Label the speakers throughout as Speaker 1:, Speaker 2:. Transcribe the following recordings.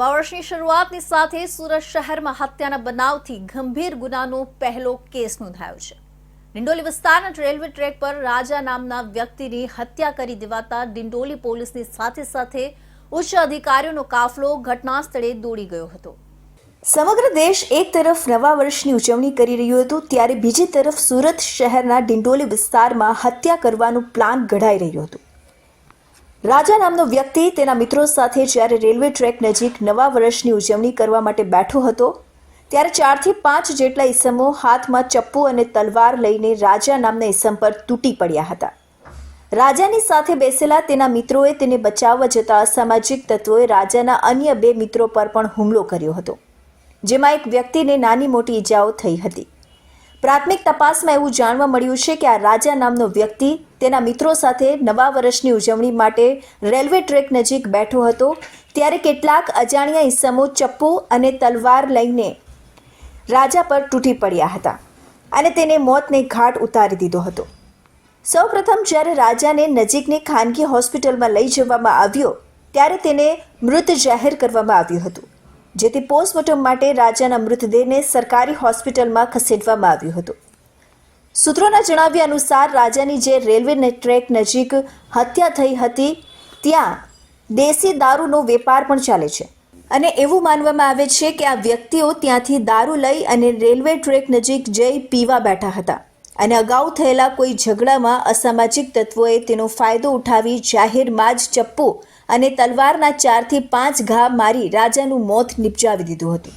Speaker 1: નવા વર્ષની શરૂઆતની સાથે સુરત શહેરમાં હત્યાના બનાવથી ગંભીર ગુનાનો પહેલો કેસ નોંધાયો છે. ડિંડોલી વિસ્તારના રેલવે ટ્રેક પર રાજા નામના વ્યક્તિની હત્યા કરી દેવાતા ડિંડોલી પોલીસની સાથે સાથે ઉચ્ચ અધિકારીઓનો કાફલો ઘટના સ્થળે દોડી ગયો હતો. સમગ્ર દેશ એક તરફ નવા વર્ષની ઉજવણી કરી રહ્યું હતું, ત્યારે બીજી તરફ સુરત શહેરના ડિંડોલી વિસ્તારમાં હત્યા કરવાનું પ્લાન ઘડાઈ રહ્યું હતું. રાજા નામનો વ્યક્તિ તેના મિત્રો સાથે જ્યારે રેલવે ટ્રેક નજીક નવા વર્ષની ઉજવણી કરવા માટે બેઠો હતો, ત્યારે ચારથી પાંચ જેટલા ઈસમો હાથમાં ચપ્પુ અને તલવાર લઈને રાજા નામના ઈસમ પર તૂટી પડ્યા હતા. રાજાની સાથે બેસેલા તેના મિત્રોએ તેને બચાવવા જતા અસામાજિક તત્વોએ રાજાના અન્ય બે મિત્રો પર પણ હુમલો કર્યો હતો, જેમાં એક વ્યક્તિને નાની મોટી ઈજાઓ થઈ હતી. પ્રાથમિક તપાસમાં એવું જાણવા મળ્યું છે કે આ રાજા નામનો વ્યક્તિ તેના મિત્રો સાથે નવા વર્ષની ઉજવણી માટે રેલવે ટ્રેક નજીક બેઠો હતો, ત્યારે કેટલાક અજાણ્યા ઇસમો ચપ્પુ અને તલવાર લઈને રાજા પર તૂટી પડ્યા હતા અને તેને મોતને ઘાટ ઉતારી દીધો હતો. સૌપ્રથમ જ્યારે રાજાને નજીકની ખાનગી હોસ્પિટલમાં લઈ જવામાં આવ્યો, ત્યારે તેને મૃત જાહેર કરવામાં આવ્યું હતું. જેથી પોસ્ટમોર્ટમ માટે રાજાના મૃતદેહને સરકારી હોસ્પિટલમાં ખસેડવામાં આવ્યું હતું. સૂત્રોના જણાવ્યા અનુસાર, રાજાની જે રેલવે ટ્રેક નજીક હત્યા થઈ હતી, ત્યાં દેશી દારૂનો વેપાર પણ ચાલે છે. અને એવું માનવામાં આવે છે કે આ વ્યક્તિઓ ત્યાંથી દારૂ લઈ અને રેલવે ટ્રેક નજીક જઈ પીવા બેઠા હતા. અને અગાઉ થયેલા કોઈ ઝઘડામાં અસામાજિક તત્વોએ તેનો ફાયદો ઉઠાવી જાહેરમાં જ ચપ્પુ અને તલવારના ચારથી પાંચ ઘા મારી રાજાનું મોત નિપજાવી દીધું હતું.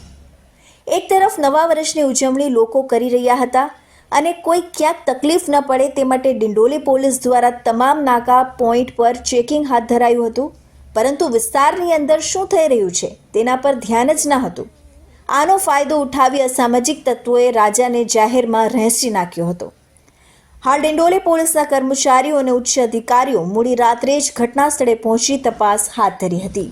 Speaker 1: એક તરફ નવા વર્ષની ઉજવણી લોકો કરી રહ્યા હતા અને કોઈ ક્યાંક તકલીફ ન પડે તે માટે ડિંડોલી પોલીસ દ્વારા તમામ નાકા પોઈન્ટ પર ચેકિંગ હાથ ધરાયું હતું. પરંતુ વિસ્તારની અંદર શું થઈ રહ્યું છે તેના પર ધ્યાન જ ન હતું. આનો ફાયદો ઉઠાવી અસામાજિક તત્વોએ રાજાને જાહેરમાં રહેસી નાખ્યો હતો. હાલ ડિંડોલી પોલીસના કર્મચારીઓ અને ઉચ્ચ અધિકારીઓ મોડી રાત્રે જ ઘટના સ્થળે પહોંચી તપાસ હાથ ધરી હતી.